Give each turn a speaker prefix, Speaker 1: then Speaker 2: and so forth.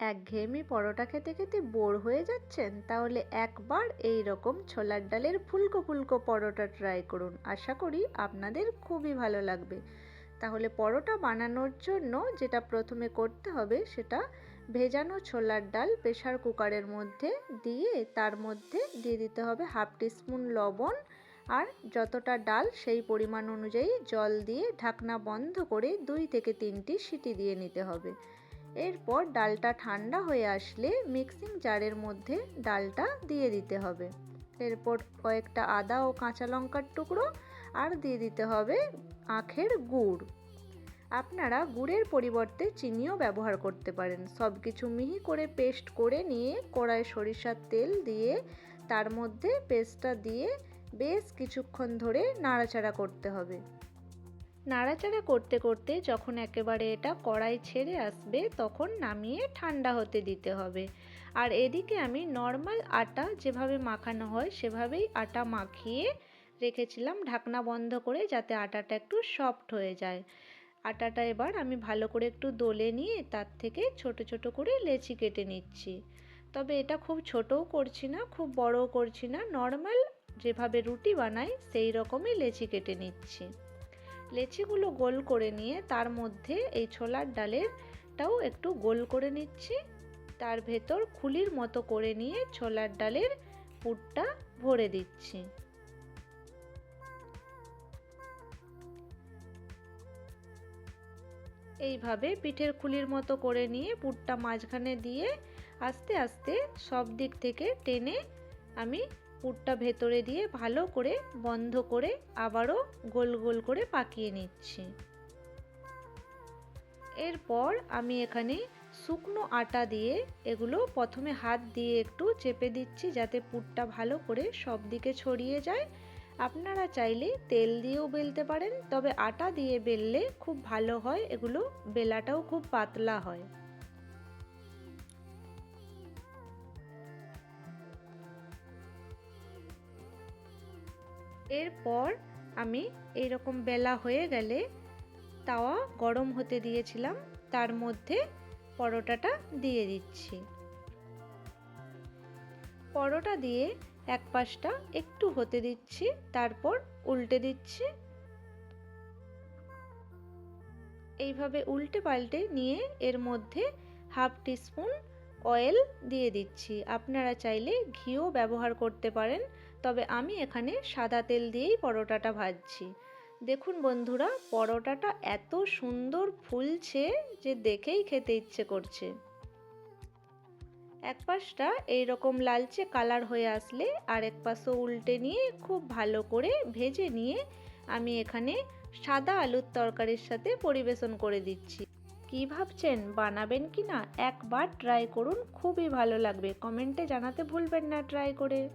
Speaker 1: একঘেয়েমি পরোটা খেতে খেতে বোর হয়ে যাচ্ছেন, তাহলে একবার এই রকম ছোলার ডালের ফুলকো ফুলকো পরোটা ট্রাই করুন। আশা করি আপনাদের খুবই ভালো লাগবে। তাহলে পরোটা বানানোর জন্য যেটা প্রথমে করতে হবে সেটা ভেজানো ছোলার ডাল প্রেশার কুকারের মধ্যে দিয়ে তার মধ্যে দিয়ে দিতে হবে হাফ টিস্পুন লবণ আর যতটা ডাল সেই পরিমাণ অনুযায়ী জল দিয়ে ঢাকনা বন্ধ করে দুই থেকে তিনটি সিটি দিয়ে নিতে হবে। এরপর ডালটা ঠান্ডা হয়ে আসলে মিক্সিং জারের মধ্যে ডালটা দিয়ে দিতে হবে। এরপর কয়েকটা আদা ও কাঁচা লঙ্কার টুকরো আর দিয়ে দিতে হবে আখের গুড়। আপনারা গুড়ের পরিবর্তে চিনিও ব্যবহার করতে পারেন। সব কিছু মিহি করে পেস্ট করে নিয়ে কড়াই সরিষার তেল দিয়ে তার মধ্যে পেস্টটা দিয়ে বেশ কিছুক্ষণ ধরে নাড়াচাড়া করতে হবে। নাড়াচাড়া করতে করতে যখন একেবারে এটা কড়াই ছেড়ে আসবে, তখন নামিয়ে ঠান্ডা হতে দিতে হবে। আর এদিকে আমি নর্মাল আটা যেভাবে মাখানো হয়, সেভাবেই আটা মাখিয়ে রেখেছিলাম ঢাকনা বন্ধ করে যাতে আটাটা একটু সফট হয়ে যায়। আটাটা এবার আমি ভালো করে একটু দোলে নিয়ে তার থেকে ছোট ছোট করে লেচি কেটে নিচ্ছি। তবে এটা খুব ছোটও করছি না, খুব বড়ও করছি না। নর্মাল যেভাবে রুটি বানাই, সেই রকমই লেচি কেটে নিচ্ছি। লেচিগুলো গোল করে নিয়ে তার মধ্যে এই ছোলার ডালেরটাও একটু গোল করে নিচ্ছি। তার ভেতর খুলির মতো করে নিয়ে ছোলার ডালের পুরটা ভরে দিচ্ছি। এইভাবে পিঠের খুলির মতো করে নিয়ে পুরটা মাঝখানে দিয়ে আস্তে আস্তে সব দিক থেকে টেনে আমি পুরটা ভেতরে দিয়ে ভালো করে বন্ধ করে আবারও গোল গোল করে পাকিয়ে নিচ্ছি। এরপর আমি এখানে শুকনো আটা দিয়ে এগুলো প্রথমে হাত দিয়ে একটু চেপে দিচ্ছি যাতে পুরটা ভালো করে সব দিকে ছড়িয়ে যায়। আপনারা চাইলে তেল দিয়েও বেলতে পারেন, তবে আটা দিয়ে বেললে খুব ভালো হয়, এগুলো বেলাটাও খুব পাতলা হয়। এরপর আমি এই রকম বেলা হয়ে গেলে তাওয়া গরম হতে দিয়েছিলাম, তার মধ্যে পরোটাটা দিয়ে দিচ্ছি। পরোটা দিয়ে এক পাশটা একটু হতে দিচ্ছি, তারপর উল্টে দিচ্ছি। এইভাবে উল্টে পাল্টে নিয়ে এর মধ্যে হাফ টিস্পুন অয়েল দিয়ে দিচ্ছি। আপনারা চাইলে ঘিও ব্যবহার করতে পারেন, তবে আমি এখানে সাদা তেল দিয়েই পরোটাটা ভাজছি। দেখুন বন্ধুরা, পরোটাটা এত সুন্দর ফুলছে যে দেখেই খেতে ইচ্ছে করছে। এক পাশটা এইরকম লালচে কালার হয়ে আসলে আর এক পাশও উল্টে নিয়ে খুব ভালো করে ভেজে নিয়ে আমি এখানে সাদা আলুর তরকারির সাথে পরিবেশন করে দিচ্ছি। কি ভাবছেন? বানাবেন কি না? একবার ট্রাই করুন, খুবই ভালো লাগবে। কমেন্টে জানাতে ভুলবেন না ট্রাই করে।